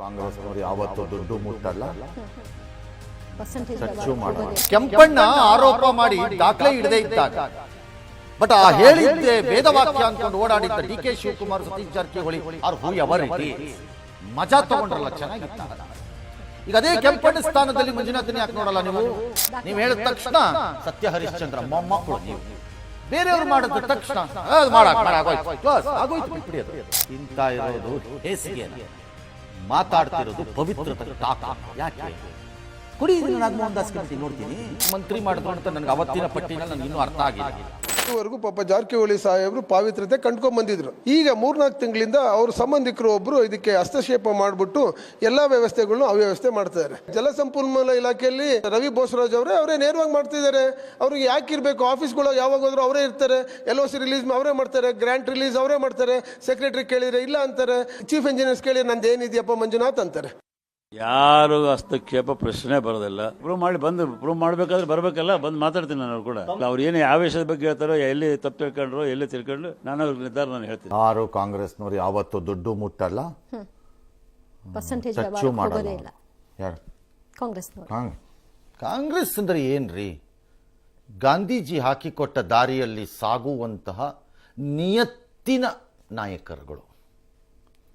ಕಾಂಗ್ರೆಸ್ನವರು ಯಾವತ್ತು ದುಡ್ಡು ಮುಟ್ಟಲ್ಲ. ಪರ್ಸೆಂಟೇಜ್ ಖರ್ಚು ಮಾಡಲ್ಲ. ಕೆಂಪಣ್ಣ ಆರೋಪ ಮಾಡಿ ದಾಖಲೆ ಹಿಡದೆ ಇದ್ದಾಗ. ಬಟ್ ಆ ಹೇಳಿದ್ದೆ ವೇದವಾಕ್ಯ ಅನ್ಕೊಂಡು ಓಡಾಡಿದ್ದ ಡಿ ಕೆ ಶಿವಕುಮಾರ್ ಸತೀಶ್ ಜಾರಕಿಹೊಳಿ ಅವ್ರು ಹೂ ಎವರ್. ಮಜಾ ತಗೊಂಡ್ರಲ್ಲ ಚೆನ್ನಾಗಿತ್ತ. ಈಗ ಅದೇ ಕೆಂಪಣ್ಣ ಸ್ಥಾನದಲ್ಲಿ ಮಂಜುನಾಥನ ಯಾಕೆ ನೋಡಲ್ಲ ನೀವು? ನೀವು ಹೇಳಿದ ತಕ್ಷಣ ಸತ್ಯ ಹರಿಶ್ಚಂದ್ರ ಮೊಮ್ಮಕ್ಕಳು ನೀವು. ಬೇರೆಯವ್ರು ಮಾಡಿದ ತಕ್ಷಣ ಆಗೋಯ್ತು. ಅದು. ಇಂತ ಇರೋದು ಹೇಸಿಗೆ ಮಾತಾಡ್ತಿರೋದು ಪವಿತ್ರತೆ ಯಾಕೆ? ಇದನ್ನ ನಾಗಮೋಹನ್ ದಾಸ್ ಕಮಿಟಿ ನೋಡ್ತೀನಿ. ಮಂತ್ರಿ ಮಾಡಿದ್ರು ಅಂತ ನನಗೆ ಅವತ್ತಿನ ಪಟ್ಟಿನಲ್ಲಿ ನನಗೆ ಇನ್ನೂ ಅರ್ಥ ಆಗಿಲ್ಲ. ಇದುವರೆಗೂ ಪಾಪ ಜಾರಕಿಹೊಳಿ ಸಾಹೇಬರು ಪಾವಿತ್ರತೆ ಕಂಡ್ಕೊಂಡ್ ಬಂದಿದ್ರು. ಈಗ ಮೂರ್ನಾಲ್ಕು ತಿಂಗಳಿಂದ ಅವ್ರ ಸಂಬಂಧಿಕರು ಒಬ್ರು ಇದಕ್ಕೆ ಹಸ್ತಕ್ಷೇಪ ಮಾಡಿಬಿಟ್ಟು ಎಲ್ಲಾ ವ್ಯವಸ್ಥೆಗಳನ್ನು ಅವ್ಯವಸ್ಥೆ ಮಾಡ್ತಿದ್ದಾರೆ ಜಲಸಂಪನ್ಮೂಲ ಇಲಾಖೆಯಲ್ಲಿ ರವಿ ಬೋಸರಾಜ್ ಅವರೇ ಅವರೇ ನೇರವಾಗಿ ಮಾಡ್ತಿದ್ದಾರೆ ಅವ್ರಿಗೆ ಯಾಕೆ ಇರಬೇಕು? ಆಫೀಸ್ಗಳು ಯಾವಾಗ ಹೋದ್ರು ಅವರೇ ಇರ್ತಾರೆ. ಎಲ್ ಒ ಸಿ ರಿಲೀಸ್ ಅವರೇ ಮಾಡ್ತಾರೆ. ಗ್ರಾಂಟ್ ರಿಲೀಸ್ ಅವರೇ ಮಾಡ್ತಾರೆ. ಸೆಕ್ರೆಟರಿ ಕೇಳಿದ್ರೆ ಇಲ್ಲ ಅಂತಾರೆ. ಚೀಫ್ ಇಂಜಿನಿಯರ್ಸ್ ಕೇಳಿ ನಂದು ಏನಿದೆಯಪ್ಪ ಮಂಜುನಾಥ್ ಅಂತಾರೆ. ಯಾರು ಹಸ್ತಕ್ಷೇಪ ಪ್ರಶ್ನೆ ಬರೋದಿಲ್ಲ. ಪ್ರೂವ್ ಮಾಡಿ ಬಂದು ಪ್ರೂವ್ ಮಾಡ್ಬೇಕಾದ್ರೆ ಬರಬೇಕಲ್ಲ ಬಂದು ಮಾತಾಡ್ತೀನಿ ನಾನು ಅವ್ರು ಕೂಡ. ಅವ್ರು ಏನೇ ಆವೇಶದ ಬಗ್ಗೆ ಹೇಳ್ತಾರೋ ಎಲ್ಲಿ ತಪ್ಪು ತಿಳ್ಕೊಂಡ್ರು ಎಲ್ಲಿ ತಿಳ್ಕೊಂಡ್ರು ನಾನು ಅವ್ರಿಗೆ ನಿರ್ಧಾರ ನಾನು ಹೇಳ್ತೀನಿ. ಯಾರು ಕಾಂಗ್ರೆಸ್ನವ್ರು ಯಾವತ್ತು ದುಡ್ಡು ಮುಟ್ಟಲ್ಲ? ಪರ್ಸೆಂಟೇಜ್ ಖರ್ಚು ಮಾಡಲ್ಲ. ಇಲ್ಲ. ಯಾರು? ಕಾಂಗ್ರೆಸ್ನವರು. ಕಾಂಗ್- ಕಾಂಗ್ರೆಸ್ ಅಂದ್ರೆ ಏನ್ರಿ? ಗಾಂಧೀಜಿ ಹಾಕಿಕೊಟ್ಟ ದಾರಿಯಲ್ಲಿ ಸಾಗುವಂತಹ ನಿಯತ್ತಿನ ನಾಯಕರುಗಳು.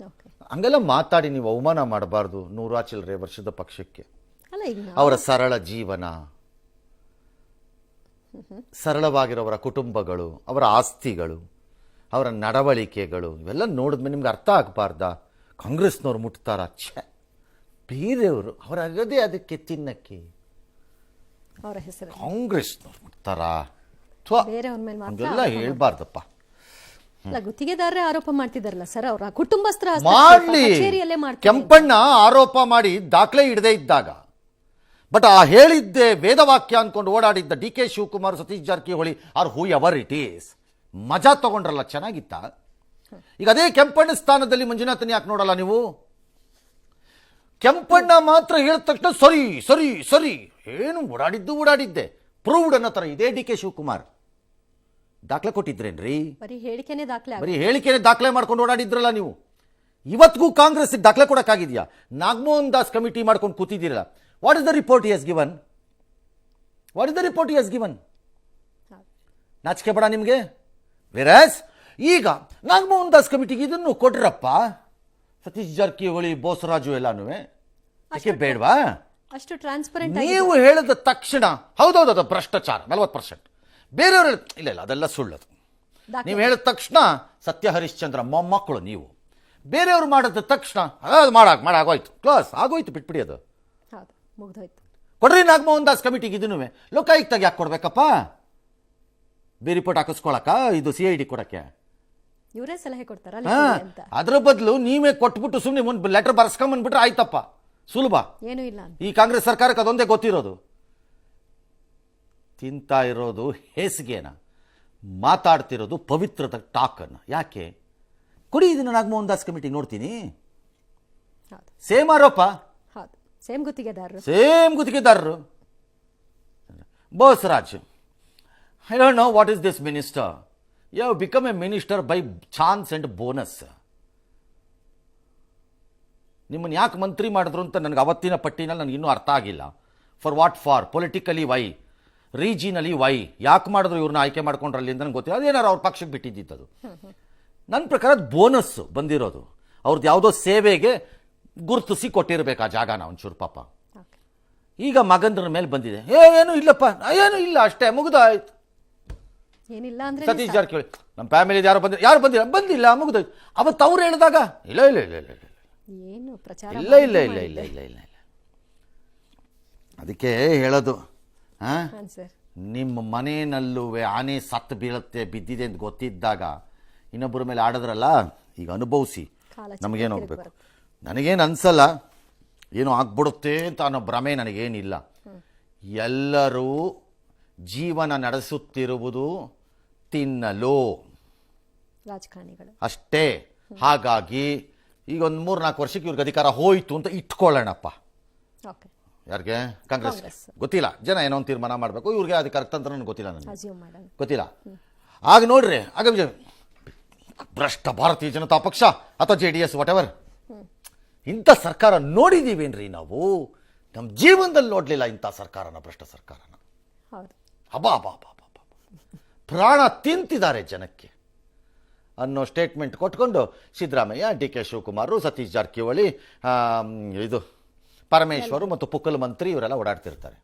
ಓಕೆ. ಹಂಗೆಲ್ಲ ಮಾತಾಡಿ ನೀವು ಅವಮಾನ ಮಾಡಬಾರ್ದು ನೂರಾ ಚಿಲ್ಲರೆ ವರ್ಷದ ಪಕ್ಷಕ್ಕೆ. ಅವರ ಸರಳ ಜೀವನ ಸರಳವಾಗಿರೋವರ ಕುಟುಂಬಗಳು ಅವರ ಆಸ್ತಿಗಳು ಅವರ ನಡವಳಿಕೆಗಳು ಇವೆಲ್ಲ ನೋಡಿದ್ಮೇಲೆ ನಿಮ್ಗೆ ಅರ್ಥ ಆಗಬಾರ್ದ. ಕಾಂಗ್ರೆಸ್ನವ್ರು ಮುಟ್ತಾರ. ಛೆ ಬೇರೆಯವರು ಅವರ ಅಗದೇ ಅದಕ್ಕೆ ತಿನ್ನಕ್ಕೆ. ಅವರ ಹೆಸರು. ಕಾಂಗ್ರೆಸ್ನವ್ರು ಮುಟ್ತಾರಾ? ಹೇಳ್ಬಾರ್ದಪ್ಪ. ಅಲ್ಲ ಗುತ್ತಿಗೆದಾರರೇ ಆರೋಪ ಮಾಡ್ತಿದಾರಲ್ಲ ಸರ್ ಅವರ. ಕುಟುಂಬಸ್ಥರ ಮಾಡ್ಲಿ. ಕಚೇರಿಯಲ್ಲೇ ಮಾಡ್ತಾರೆ ಕೆಂಪಣ್ಣ ಆರೋಪ ಮಾಡಿ ದಾಖಲೆ ಇಡದೆ ಇದ್ದಾಗ. ಬಟ್ ಆ ಹೇಳಿದ್ದೆ ವೇದವಾಕ್ಯ ಅನ್ಕೊಂಡು ಓಡಾಡಿದ್ದ D K Shivakumar Satish Jarkiholi or whoever it is. ಮಜಾ ತಗೊಂಡ್ರಲ್ಲ ಚೆನ್ನಾಗಿತ್ತ? ಈಗ ಅದೇ ಕೆಂಪಣ್ಣ ಸ್ಥಾನದಲ್ಲಿ ಮಂಜುನಾಥನ್ ಯಾಕೆ ನೋಡಲ್ಲ ನೀವು? ಕೆಂಪಣ್ಣ ಮಾತ್ರ ಹೇಳಿದ ತಕ್ಷಣ ಸರಿ ಸರಿ ಸರಿ. ಏನು ಓಡಾಡಿದ್ದು ಓಡಾಡಿದ್ದೆ. ಪ್ರೂವ್ಡ್ ಅನ್ನೋ ಥರ ಇದೇ ಡಿ ಕೆ ಶಿವಕುಮಾರ್. ದಾಖಲೆ ಕೊಟ್ಟಿದ್ರೇನ್ರಿ? ಬರೀ ಹೇಳಿಕೆನೆ ದಾಖಲೆ ಬರೀ ಹೇಳಿಕೆನೆ ದಾಖಲೆ ಮಾಡ್ಕೊಂಡು ಓಡಾಡಿದ್ರಲ್ಲ ನೀವು. ಇವತ್ತಿಗೂ ಕಾಂಗ್ರೆಸ್ ದಾಖಲೆ ಕೊಡೋಕ್ಕಾಗಿದೆಯಾ? ನಾಗಮೋಹನ್ ದಾಸ್ ಕಮಿಟಿ ಮಾಡ್ಕೊಂಡು ಕೂತಿದ್ದೀರಲ್ಲ. What is the report is given what is the report is given ನಾಚಿಕೆ ಬೇಡ ನಿಮಗೆ. ವೆರಸ್ ಈಗ ನಾಗಮೋಹನ್ ದಾಸ್ ಕಮಿಟಿಗೆ ಇದನ್ನು ಕೊಟ್ರಪ್ಪ ಸತೀಶ್ ಜಾರಕಿಹೊಳಿ ಬೋಸರಾಜು ಎಲ್ಲಾನು ಅಷ್ಟೇ ಬೇಡವಾ? ಅಷ್ಟು ಟ್ರಾನ್ಸ್ಪರೆಂಟ್ ನೀವು ಹೇಳಿದ ತಕ್ಷಣ ಹೌದೌದು ಅದು ಭ್ರಷ್ಟಾಚಾರ ನಲ್ವತ್ತು ಪರ್ಸೆಂಟ್ ಬೇರೆಯವರು ಇಲ್ಲ ಇಲ್ಲ ಅದೆಲ್ಲ ಸುಳ್ಳದು. ನೀವು ಹೇಳಿದ ತಕ್ಷಣ ಸತ್ಯ ಹರಿಶ್ಚಂದ್ರ ಮೊಮ್ಮಕ್ಕಳು ನೀವು ಬೇರೆಯವರು ಮಾಡಿದ ತಕ್ಷಣ ಅದು ಮಾಡಾಕ್ ಮಾಡಾಗೋಯ್ತು ಕ್ಲಾಸ್ ಆಗೋಯ್ತು ಬಿಟ್ಬಿಡಿ ಅದು. ಹೌದು ಮುಗ್ದೋಯ್ತು. ಕೊಡ್ರಿ ನಾಗಮೋಹನ್ ದಾಸ್ ಕಮಿಟಿಗೆ ಇದನ್ನು ಲೋಕಾಯುಕ್ತಾಗ ಯಾಕೆ ಕೊಡ್ಬೇಕಪ್ಪ? ಬೇರೆ ರಿಪೋರ್ಟ್ ಹಾಕಿಸ್ಕೊಳಕ? ಇದು ಸಿ ಐ ಡಿ ಕೊಡಕ್ಕೆ. ಇವರೇ ಸಲಹೆ ಕೊಡ್ತಾರ ಅದ್ರ ಬದಲು ನೀವೇ ಕೊಟ್ಬಿಟ್ಟು ಸುಮ್ಮನೆ ಒಂದು ಲೆಟರ್ ಬರ್ಸ್ಕೊಂಬಂದ್ಬಿಟ್ರೆ ಆಯ್ತಪ್ಪ. ಸುಲಭ. ಏನು ಇಲ್ಲ ಈ ಕಾಂಗ್ರೆಸ್ ಸರ್ಕಾರಕ್ಕೆ ಅದೊಂದೇ ಗೊತ್ತಿರೋದು. ತಿಂತಾ ಇರೋದು ಹೇಸಿಗೆನ ಮಾತಾಡ್ತಿರೋದು ಪವಿತ್ರದ ಟಾಕನ್ನು. ಯಾಕೆ? ಕೊಡಿ ಇದನ್ನ ನಾಗಮೋಹನ್ ದಾಸ್ ಕಮಿಟಿ ನೋಡ್ತೀನಿ. ಸೇಮ್ ಆರೋಪ? ಸೇಮ್ ಗುತ್ತಿಗೆದಾರರು. ಸೇಮ್ ಗುತ್ತಿಗೆದಾರರು. Bosaraj I don't know what is this minister you have become a minister by chance and bonus ನಿಮ್ಮನ್ನು ಯಾಕೆ ಮಂತ್ರಿ ಮಾಡಿದ್ರು ಅಂತ ನನಗೆ ಅವತ್ತಿನ ಪಟ್ಟಿನಲ್ಲಿ ನನಗೆ ಇನ್ನೂ ಅರ್ಥ ಆಗಿಲ್ಲ. For what for politically why regionally why ಯಾಕೆ ಮಾಡಿದ್ರು ಇವ್ರನ್ನ ಆಯ್ಕೆ ಮಾಡ್ಕೊಂಡ್ರೆ ಅಲ್ಲಿಂದ ನನಗೆ ಗೊತ್ತಿಲ್ಲ. ಅದೇನಾರು ಅವ್ರ ಪಕ್ಷಕ್ಕೆ ಬಿಟ್ಟಿದ್ದಿತ್ತದು ನನ್ನ ಪ್ರಕಾರ ಬೋನಸ್ಸು ಬಂದಿರೋದು. ಅವ್ರದ್ದು ಯಾವುದೋ ಸೇವೆಗೆ ಗುರುತಿಸಿ ಕೊಟ್ಟಿರಬೇಕು ಆ ಜಾಗನ ಒಂಚೂರು ಪಾಪ. ಈಗ ಮಗಂದ್ರ ಮೇಲೆ ಬಂದಿದೆ. ಏ ಏನು ಇಲ್ಲಪ್ಪ. ಏನು ಇಲ್ಲ ಅಷ್ಟೇ ಮುಗಿದಾಯ್ತು. ಏನಿಲ್ಲ ಅಂದ್ರೆ ಸತೀಶ್ ಜಾರಕಿಹೊಳಿ ನಮ್ಮ ಫ್ಯಾಮಿಲಿ ಯಾರು ಬಂದಿಲ್ಲ ಯಾರು ಬಂದಿಲ್ಲ? ಬಂದಿಲ್ಲ ಮುಗಿದಾಯ್ತು. ಅವತ್ತು ಅವ್ರು ಹೇಳಿದಾಗ ಇಲ್ಲ ಇಲ್ಲ ಇಲ್ಲ ಇಲ್ಲ ಇಲ್ಲ. ಏನು ಪ್ರಚಾರ ಇಲ್ಲ ಇಲ್ಲ ಇಲ್ಲ ಇಲ್ಲ ಇಲ್ಲ ಇಲ್ಲ ಇಲ್ಲ. ಅದಕ್ಕೆ ಹೇಳೋದು ನಿಮ್ಮ ಮನೆಯಲ್ಲೂ ಆನೆ ಸತ್ತು ಬೀಳುತ್ತೆ ಬಿದ್ದಿದೆ ಅಂತ ಗೊತ್ತಿದ್ದಾಗ ಇನ್ನೊಬ್ಬರ ಮೇಲೆ ಆಡಿದ್ರಲ್ಲ ಈಗ ಅನುಭವಿಸಿ. ನಮಗೇನು ಹೋಗ್ಬೇಕು? ನನಗೇನು ಅನ್ಸಲ್ಲ ಏನು ಆಗ್ಬಿಡುತ್ತೆ ಅಂತ ಅನ್ನೋ ಭ್ರಮೆ ನನಗೇನಿಲ್ಲ. ಎಲ್ಲರೂ ಜೀವನ ನಡೆಸುತ್ತಿರುವುದು ತಿನ್ನಲು. ರಾಜಕಾರಣಿಗಳು. ಅಷ್ಟೇ. ಹಾಗಾಗಿ ಈಗ ಒಂದು ಮೂರು ನಾಲ್ಕು ವರ್ಷಕ್ಕೆ ಇವ್ರಿಗೆ ಅಧಿಕಾರ ಹೋಯಿತು ಅಂತ ಇಟ್ಕೊಳ್ಳೋಣಪ್ಪ. ಓಕೆ ಯಾರಿಗೆ? ಕಾಂಗ್ರೆಸ್. ಗೊತ್ತಿಲ್ಲ. ಜನ ಏನೋ ಒಂದು ತೀರ್ಮಾನ ಮಾಡಬೇಕು. ಇವ್ರಿಗೆ ಕರೆಕ್ಟ್ ಅಂತ ನನಗೆ. ಗೊತ್ತಿಲ್ಲ ನನಗೆ ಗೊತ್ತಿಲ್ಲ. ಆಗ ನೋಡ್ರಿ ಆಗ ವಿಜಯ್ ಭ್ರಷ್ಟ ಭಾರತೀಯ ಜನತಾ ಪಕ್ಷ ಅಥವಾ J D S whatever ಇಂಥ ಸರ್ಕಾರ ನೋಡಿದೀವೇನ್ರಿ ನಾವು? ನಮ್ಮ ಜೀವನದಲ್ಲಿ ನೋಡಲಿಲ್ಲ ಇಂಥ ಸರ್ಕಾರನ ಭ್ರಷ್ಟ ಸರ್ಕಾರನ. ಅಬಾ ಅಬಾ ಅಬಾ. ಪ್ರಾಣ ತಿಂತಿದ್ದಾರೆ ಜನಕ್ಕೆ. ಅನ್ನೋ ಸ್ಟೇಟ್ಮೆಂಟ್ ಕೊಟ್ಕೊಂಡು ಸಿದ್ದರಾಮಯ್ಯ ಡಿ ಕೆ ಶಿವಕುಮಾರ್ ಸತೀಶ್ ಜಾರಕಿಹೊಳಿ ಇದು ಪರಮೇಶ್ವರು ಮತ್ತು ಪುಕ್ಕಲ್ ಮಂತ್ರಿ ಇವರೆಲ್ಲ ಓಡಾಡ್ತಿರ್ತಾರೆ.